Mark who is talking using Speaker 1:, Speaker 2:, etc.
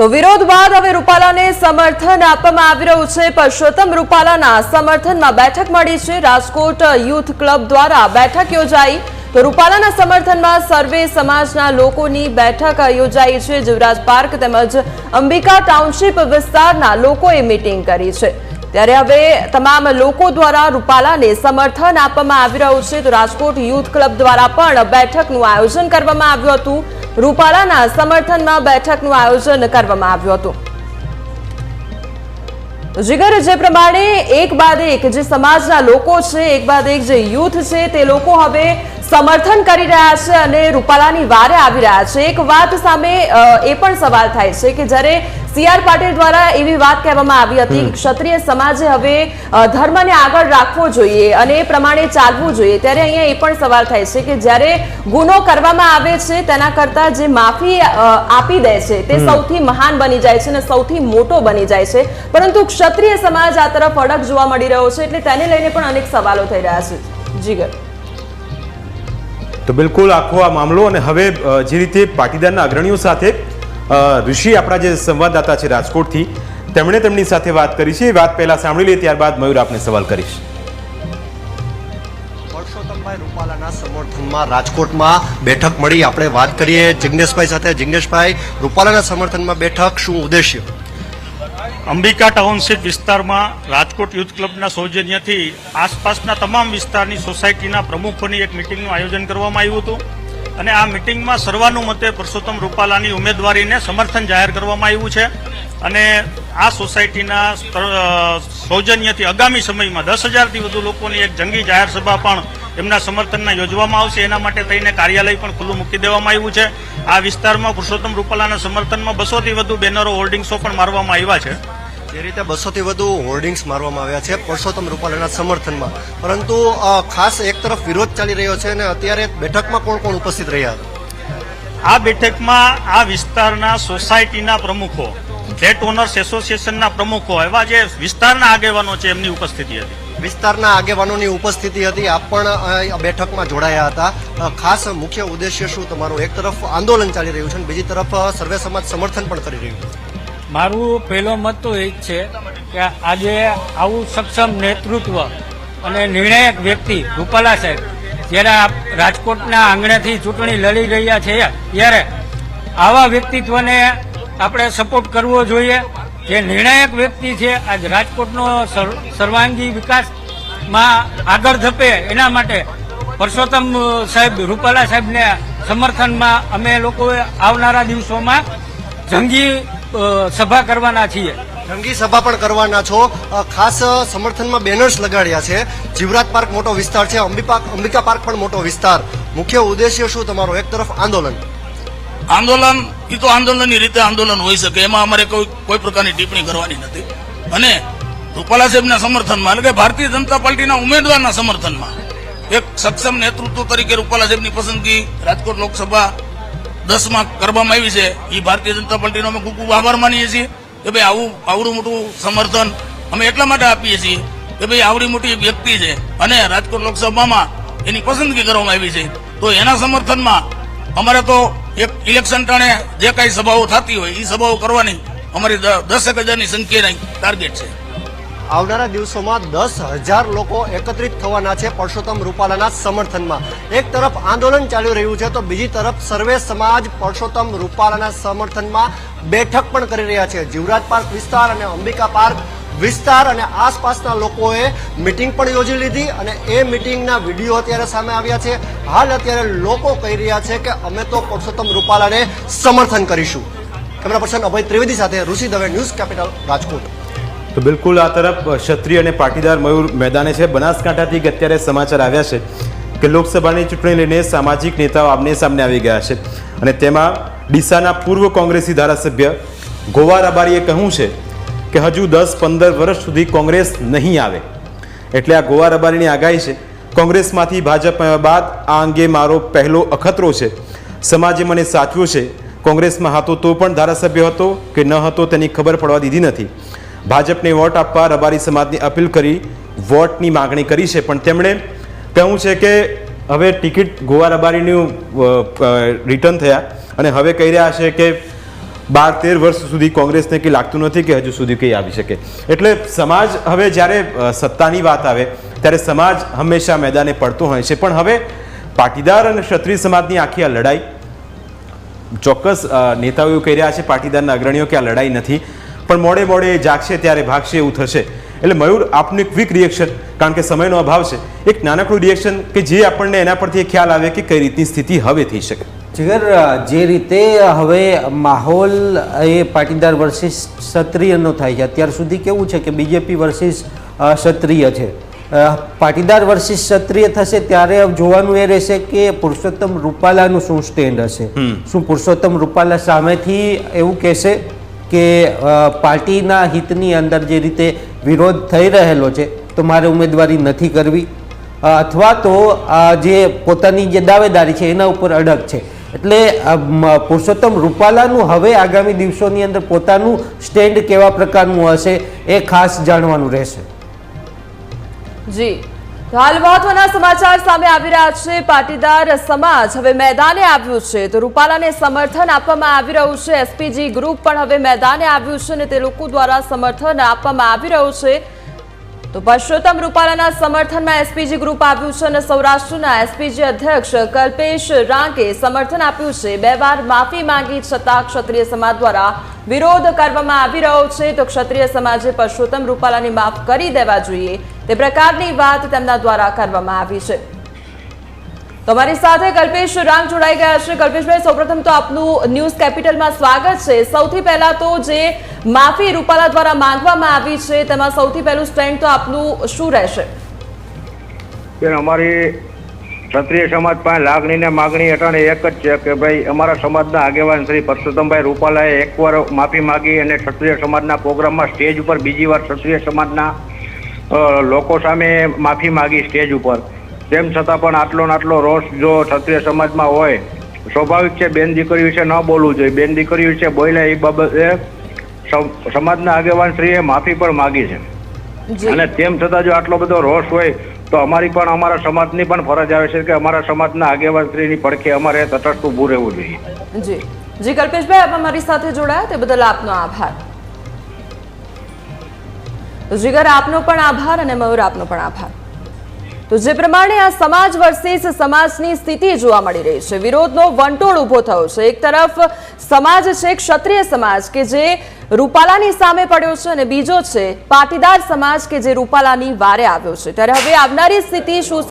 Speaker 1: તો વિરોધ બાદ હવે રૂપાલાને સમર્થન આપવામાં આવી રહ્યું છે. પરસોત્તમ રૂપાલાના સમર્થનમાં બેઠક મળી છે. રાજકોટ યુથ ક્લબ દ્વારા બેઠક યોજાઈ. તો રૂપાલાના સમર્થનમાં સર્વે સમાજના લોકોની બેઠક યોજાઈ છે. જીવરાજ પાર્ક તેમજ અંબિકા ટાઉનશીપ વિસ્તારના લોકોએ મીટિંગ કરી છે. ત્યારે હવે તમામ લોકો દ્વારા રૂપાલાને સમર્થન આપવામાં આવી રહ્યું છે. તો રાજકોટ યુથ ક્લબ દ્વારા પણ બેઠકનું આયોજન કરવામાં આવ્યું હતું. રૂપાલાના સમર્થનમાં બેઠકનું આયોજન કરવામાં આવ્યું હતું. જીગર જે પ્રમાણે એક બાદ એક જે સમાજના લોકો છે, એક બાદ એક જે યુથ છે, તે લોકો હવે સમર્થન કરી રહ્યા છે અને રૂપાલાની વારે આવી રહ્યા છે. એક વાત સામે એ પણ સવાલ થાય છે કે જ્યારે સી આર પાટીલ દ્વારા એવી વાત કહેવામાં આવી હતી ક્ષત્રિય સમાજે હવે ધર્મને આગળ રાખવો જોઈએ અને એ પ્રમાણે ચાલવું જોઈએ ત્યારે અહીંયા એ પણ સવાલ થાય છે કે જ્યારે ગુનો કરવામાં આવે છે તેના કરતા જે માફી આપી દે છે તે સૌથી મહાન બની જાય છે અને સૌથી મોટો બની જાય છે. પરંતુ ક્ષત્રિય સમાજ આ તરફ અડગ જોવા મળી રહ્યો છે એટલે તેને લઈને પણ અનેક સવાલો થઈ રહ્યા છે. જીગર.
Speaker 2: તો બિલકુલ આખો આ મામલો અને હવે જે રીતે પાટીદારના અગ્રણીઓ સાથે ઋષિ આપણા જે સંવાદદાતા છે રાજકોટથી, તેમણે તેમની સાથે વાત કરી છે. એ વાત પહેલા સાંભળી લઈએ, ત્યારબાદ મયુર આપને સવાલ કરીશ.
Speaker 3: પરસોત્તમભાઈ રૂપાલાના સમર્થનમાં રાજકોટમાં બેઠક મળી. આપણે વાત કરીએ જિગ્નેશભાઈ સાથે. જિગ્નેશભાઈ, રૂપાલાના સમર્થનમાં બેઠક શું ઉદ્દેશ્ય?
Speaker 4: અંબિકા ટાઉનશીપ વિસ્તારમાં રાજકોટ યુથ ક્લબના સૌજન્યથી આસપાસના તમામ વિસ્તારની સોસાયટીના પ્રમુખોની એક મિટિંગનું આયોજન કરવામાં આવ્યું હતું. અને આ મિટિંગમાં સર્વાનુમતે પુરુષોત્તમ રૂપાલાની ઉમેદવારીને સમર્થન જાહેર કરવામાં આવ્યું છે. અને આ સોસાયટીના સૌજન્યથી આગામી સમયમાં દસ હજારથી વધુ લોકોની એક જંગી જાહેર સભા પણ એમના સમર્થનના યોજવામાં આવશે. એના માટે થઈને કાર્યાલય પણ ખુલ્લું મૂકી દેવામાં આવ્યું છે. આ વિસ્તારમાં પુરુષોત્તમ રૂપાલાના સમર્થનમાં બસોથી વધુ બેનરો હોર્ડિંગ્સો પણ મારવામાં આવ્યા છે.
Speaker 3: જે રીતે બસોથી વધુ હોર્ડિંગ્સ મારવામાં આવ્યા છે પરસોત્તમ રૂપાલાના સમર્થનમાં. પરંતુ ખાસ એક તરફ વિરોધ ચાલી રહ્યો છે અને અત્યારે બેઠકમાં કોણ કોણ ઉપસ્થિત રહ્યા? હતા
Speaker 4: આ બેઠકમાં આ વિસ્તારના સોસાયટીના પ્રમુખો ફ્લેટ ઓનર્સ એસોસિએશનના પ્રમુખો એવા જે વિસ્તારના આગેવાનો છે એમની ઉપસ્થિતિ હતી.
Speaker 3: વિસ્તારના આગેવાનોની ઉપસ્થિતિ હતી. આપ પણ બેઠકમાં જોડાયા હતા. ખાસ મુખ્ય ઉદ્દેશ્ય શું? તમારું એક તરફ આંદોલન ચાલી રહ્યું છે અને બીજી તરફ સર્વે સમાજ સમર્થન પણ કરી રહ્યું છે.
Speaker 5: મારું પહેલો મત તો એ જ છે કે આજે આવું સક્ષમ નેતૃત્વ અને નિર્ણાયક વ્યક્તિ રૂપાલા સાહેબ, જ્યારે રાજકોટના આંગણેથી ચૂંટણી લડી રહ્યા છે, ત્યારે આવા વ્યક્તિત્વને આપણે સપોર્ટ કરવો જોઈએ. જે નિર્ણાયક વ્યક્તિ છે, આજ રાજકોટનો સર્વ- સર્વાંગી વિકાસમાં આગળ ધપે એના માટે પરસોત્તમ સાહેબ, રૂપાલા સાહેબને સમર્થનમાં અમે લોકોએ આવનારા દિવસોમાં જંગી સભા કરવાના છીએ.
Speaker 3: જંગી સભા પણ કરવાના છો. ખાસ સમર્થનમાં બેનર્સ લગાડ્યા છે. જીવરાજ પાર્ક મોટો વિસ્તાર છે અંબિકા અંબિકા પાર્ક પણ મોટો વિસ્તાર. મુખ્ય ઉદ્દેશ્ય શું તમારો? એક તરફ આંદોલન.
Speaker 6: આંદોલન એ તો આંદોલનની રીતે આંદોલન હોઈ શકે. એમાં અમારે કોઈ કોઈ પ્રકારની ટિપ્પણી કરવાની નથી. અને રૂપાલા સાહેબના સમર્થનમાં એટલે કે ભારતીય જનતા પાર્ટીના ઉમેદવારના સમર્થનમાં એક સક્ષમ નેતૃત્વ તરીકે રૂપાલા સાહેબની પસંદગી રાજકોટ લોકસભા દસમાં કરવામાં આવી છે. એ ભારતીય જનતા પાર્ટીનો અમે ખૂબ ખૂબ આભાર માનીએ છીએ કે ભાઈ આવું, આવડું મોટું સમર્થન અમે એટલા માટે આપીએ છીએ કે ભાઈ આવડી મોટી વ્યક્તિ છે અને રાજકોટ લોકસભામાં એની પસંદગી કરવામાં આવી છે. તો એના સમર્થનમાં અમારે તો એક ઇલેક્શન ટાણે જે કાંઈ સભાઓ થતી હોય એ સભાઓ કરવાની અમારી દ- દસેક હજારની સંખ્યાની ટાર્ગેટ છે.
Speaker 3: આવનારા દિવસોમાં દસ હજાર લોકો એકત્રિત થવાના છે પરસોત્તમ રૂપાલાના સમર્થનમાં. એક તરફ આંદોલન ચાલી રહ્યું છે તો બીજી તરફ સર્વે સમાજ પરસોત્તમ રૂપાલાના સમર્થનમાં બેઠક પણ કરી રહ્યા છે. જીવરાજ પાર્ક વિસ્તાર અને અંબિકા પાર્ક વિસ્તાર અને આસપાસના લોકોએ મિટિંગ પણ યોજી લીધી અને એ મિટિંગના વીડિયો અત્યારે સામે આવ્યા છે. હાલ અત્યારે લોકો કહી રહ્યા છે કે અમે તો પરસોત્તમ રૂપાલાને સમર્થન કરીશું. કેમેરા પર્સન અભય ત્રિવેદી સાથે ઋષિ દવે ન્યૂઝ કેપિટલ રાજકોટ.
Speaker 2: તો બિલકુલ આ તરફ ક્ષત્રિય અને પાટીદાર મયુર મેદાને છે. બનાસકાંઠાથી અત્યારે સમાચાર આવ્યા છે કે લોકસભાની ચૂંટણી લઈને સામાજિક નેતાઓ આમને સામને આવી ગયા છે. અને તેમાં ડીસાના પૂર્વ કોંગ્રેસી ધારાસભ્ય ગોવા રબારીએ કહ્યું છે કે હજુ દસ પંદર વર્ષ સુધી કોંગ્રેસ નહીં આવે. એટલે આ ગોવા રબારીની આગાહી છે. કોંગ્રેસમાંથી ભાજપ બાદ આ અંગે મારો પહેલો અખતરો છે. સમાજે મને સાચવ્યો છે. કોંગ્રેસમાં હતો તો પણ ધારાસભ્ય હતો કે ન હતો તેની ખબર પડવા દીધી નથી. ભાજપને વોટ આપવા રબારી સમાજની અપીલ કરી, વોટની માગણી કરી છે. પણ તેમણે કહ્યું છે કે હવે ટિકિટ ગોવા રબારીનું રિટર્ન થયા અને હવે કહી રહ્યા છે કે બાર તેર વર્ષ સુધી કોંગ્રેસને કંઈ લાગતું નથી કે હજુ સુધી કંઈ આવી શકે. એટલે સમાજ હવે જ્યારે સત્તાની વાત આવે, ત્યારે સમાજ હંમેશા મેદાને પડતો હોય છે. પણ હવે પાટીદાર અને ક્ષત્રિય સમાજની આખી આ લડાઈ, ચોક્કસ નેતાઓ કહી રહ્યા છે પાટીદારના અગ્રણીઓ કે આ લડાઈ નથી. પણ મોડે મોડે જાગશે ત્યારે ભાગશે એવું થશે. એટલે મયુર આપનું એક ક્વિક રિએક્શન કારણ કે સમયનો અભાવ છે. એક નાનકડું રિએક્શન કે જે આપણને એના પરથી ખ્યાલ આવે કે કઈ રીતની સ્થિતિ હવે થઈ શકે.
Speaker 7: જીગર જે રીતે હવે માહોલ એ પાટીદાર વર્સિસ ક્ષત્રિયનો થાય છે અત્યાર સુધી કેવું છે કે બીજેપી વર્સિસ ક્ષત્રિય છે? પાટીદાર વર્ષિસ ક્ષત્રિય થશે ત્યારે જોવાનું એ રહેશે કે પુરુષોત્તમ રૂપાલાનું શું સ્ટેન્ડ હશે? શું પુરુષોત્તમ રૂપાલા સામેથી એવું કહેશે કે પાર્ટીના હિતની અંદર જે રીતે વિરોધ થઈ રહેલો છે, તો મારે ઉમેદવારી નથી કરવી. અથવા તો જે પોતાની જે દાવેદારી છે, એના ઉપર અડગ છે. એટલે પુરુષોત્તમ રૂપાલાનું હવે આગામી દિવસોની અંદર પોતાનું સ્ટેન્ડ કેવા પ્રકારનું હશે, એ ખાસ જાણવાનું રહેશે.
Speaker 1: જી. હાલ મહત્વના સમાચાર સામે આવી રહ્યા છે. પાટીદાર સમાજ હવે મેદાને આવ્યું છે. તો રૂપાલાને સમર્થન આપવામાં આવી રહ્યું છે. એસપીજી ગ્રુપ પણ હવે મેદાને આવ્યું છે અને તે લોકો દ્વારા સમર્થન આપવામાં આવી રહ્યું છે. તો પરસોત્તમ રૂપાલાના સમર્થનમાં એસપીજી ગ્રુપ આવ્યું છે અને સૌરાષ્ટ્રના એસપીજી અધ્યક્ષ કલ્પેશ રાંકે સમર્થન આપ્યું છે. બે વાર માફી માંગી છતાં ક્ષત્રિય સમાજ દ્વારા વિરોધ કરવામાં આવી રહ્યો છે. તો ક્ષત્રિય સમાજે પરસોત્તમ રૂપાલાની માફ કરી દેવા જોઈએ તે પ્રકારની વાત તેમના દ્વારા કરવામાં આવી છે. તમારી સાથે કલ્પેશ રામ જોડાઈ ગયા છે. કલ્પેશભાઈ, સૌપ્રથમ તો આપનું ન્યૂઝ કેપિટલમાં સ્વાગત છે. સૌથી પહેલા તો જે માફી રૂપાલા દ્વારા માંગવામાં આવી છે, તેમાં સૌથી પહેલું સ્ટેન્ડ તો આપનું શું રહેશે?
Speaker 8: બેન અમારી ક્ષત્રિય સમાજ પાસે લાગણી ને માગણી હેઠળ એક જ છે કે ભાઈ, અમારા સમાજના આગેવાન શ્રી પરસોત્તમભાઈ રૂપાલાએ એકવાર માફી માગી અને ક્ષત્રિય સમાજના પ્રોગ્રામમાં સ્ટેજ ઉપર બીજી વાર ક્ષત્રિય સમાજના લોકો સામે માફી માગી સ્ટેજ ઉપર. તેમ છતાં પણ આટલો ને આટલો રોષ જો ક્ષત્રિય સમાજમાં હોય સ્વાભાવિક છે બેન દીકરી વિશે ન બોલવું જોઈએ. બેન દીકરી વિશે બોલ્યા એ બાબતે સમ- સમાજના આગેવાન શ્રીએ માફી પણ માગી છે. અને તેમ છતાં જો આટલો બધો રોષ હોય તો અમારી પણ અમારા સમાજની પણ ફરજ આવે છે કે અમારા સમાજના આગેવાન શ્રીની પડખે અમારે તટસ્થ ઊભું રહેવું જોઈએ.
Speaker 1: જી. જી કલ્પેશભાઈ આપ અમારી સાથે જોડાયા? તે બદલ આપનો આભાર. જીગર આપનો પણ આભાર અને મયુર આપનો પણ આભાર. તો જે પ્રમાણે આ સમાજ વર્સિસ સમાજની સ્થિતિ જોવા મળી રહી છે, વિરોધનો વંટોળ ઊભો થયો છે. એક તરફ સમાજ છે, ક્ષત્રિય સમાજ કે જે રૂપાલાની સામે પડ્યો છે અને બીજો છે, પાટીદાર સમાજ કે જે રૂપાલાની વારે આવ્યો છે. ત્યારે હવે આવનારી સ્થિતિ શું